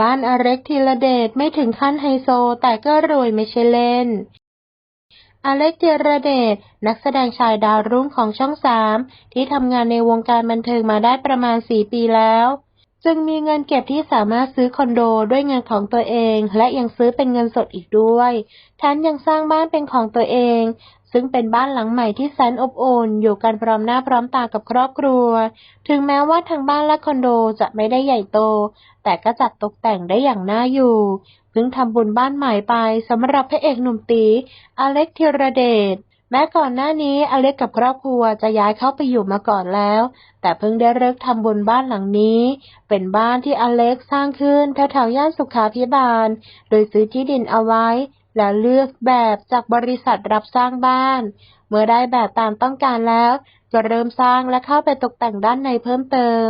บ้านอเล็กธีรเดชไม่ถึงขั้นไฮโซแต่ก็รวยไม่ใช่เล่น อเล็กธีรเดชนักแสดงชายดาวรุ่งของช่องสามที่ทำงานในวงการบันเทิงมาได้ประมาณสี่ปีแล้ว จึงมีเงินเก็บที่สามารถซื้อคอนโดด้วยเงินของตัวเอง และยังซื้อเป็นเงินสดอีกด้วยแถมยังสร้างบ้านเป็นของตัวเอง ซึ่งเป็นบ้านหลังใหม่ที่แสนอบอุ่นอยู่กันพร้อมหน้าพร้อมตากับครอบครัว ถึงแม้ว่าทางบ้านและคอนโดจะไม่ได้ใหญ่โต แต่ก็จัดตกแต่งได้อย่างน่าอยู่เพิ่งทำบุญบ้านใหม่ไปสำหรับพระเอกหนุ่มตีอเล็กธีรเดช แม้ก่อนหน้านี้อเล็กกับครอบครัวจะย้ายเข้าไปอยู่มาก่อนแล้ว แต่เพิ่งได้เลิกทำบุญบ้านหลังนี้ เป็นบ้านที่อเล็กสร้างขึ้นแถวๆย่านสุขาพิบาล โดยซื้อที่ดินเอาไว้ แล้วเลือกแบบจากบริษัทรับสร้างบ้าน เมื่อได้แบบตามต้องการแล้วก็เริ่มสร้างและเข้าไปตกแต่งด้านในเพิ่มเติม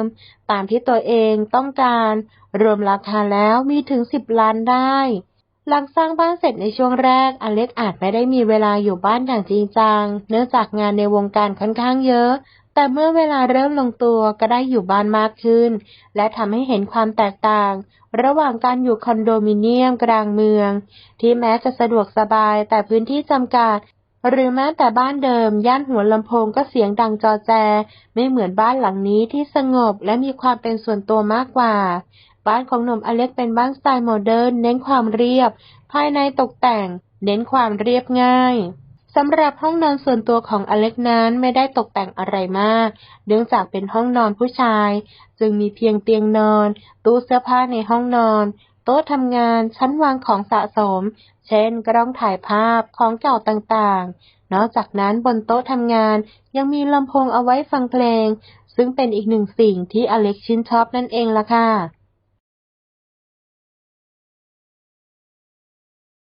ตามที่ตัวเองต้องการ รวมราคาแล้วมีถึง10ล้านได้ หลังสร้างบ้านเสร็จในช่วงแรก อเล็กอาจไม่ได้มีเวลาอยู่บ้านอย่างจริงจัง เนื่องจากงานในวงการค่อนข้างเยอะ แต่เมื่อเวลาเริ่มลงตัวก็ได้อยู่บ้านมากขึ้น และทำให้เห็นความแตกต่าง ระหว่างการอยู่คอนโดมิเนียมกลางเมือง ที่แม้จะสะดวกสบายแต่พื้นที่จำกัด หรือแม้แต่บ้านเดิม ย่านหัวลำโพงก็เสียงดังจอแจ ไม่เหมือนบ้านหลังนี้ที่สงบและมีความเป็นส่วนตัวมากกว่า บ้านของหนุ่มอเล็กเป็นบ้านสไตล์โมเดิร์นเน้นความเรียบ ภายในตกแต่ง เน้นความเรียบง่ายสำหรับห้องนอนส่วนตัวของอเล็กนั้นไม่ได้ตกแต่งอะไรมาก เนื่องจากเป็นห้องนอนผู้ชาย จึงมีเพียงเตียงนอน ตู้เสื้อผ้าในห้องนอน โต๊ะทำงาน ชั้นวางของสะสม เช่น กล้องถ่ายภาพ ของเก่าต่างๆ นอกจากนั้นบนโต๊ะทำงานยังมีลำโพงเอาไว้ฟังเพลง ซึ่งเป็นอีกหนึ่งสิ่งที่อเล็กชื่นชอบนั่นเองล่ะค่ะ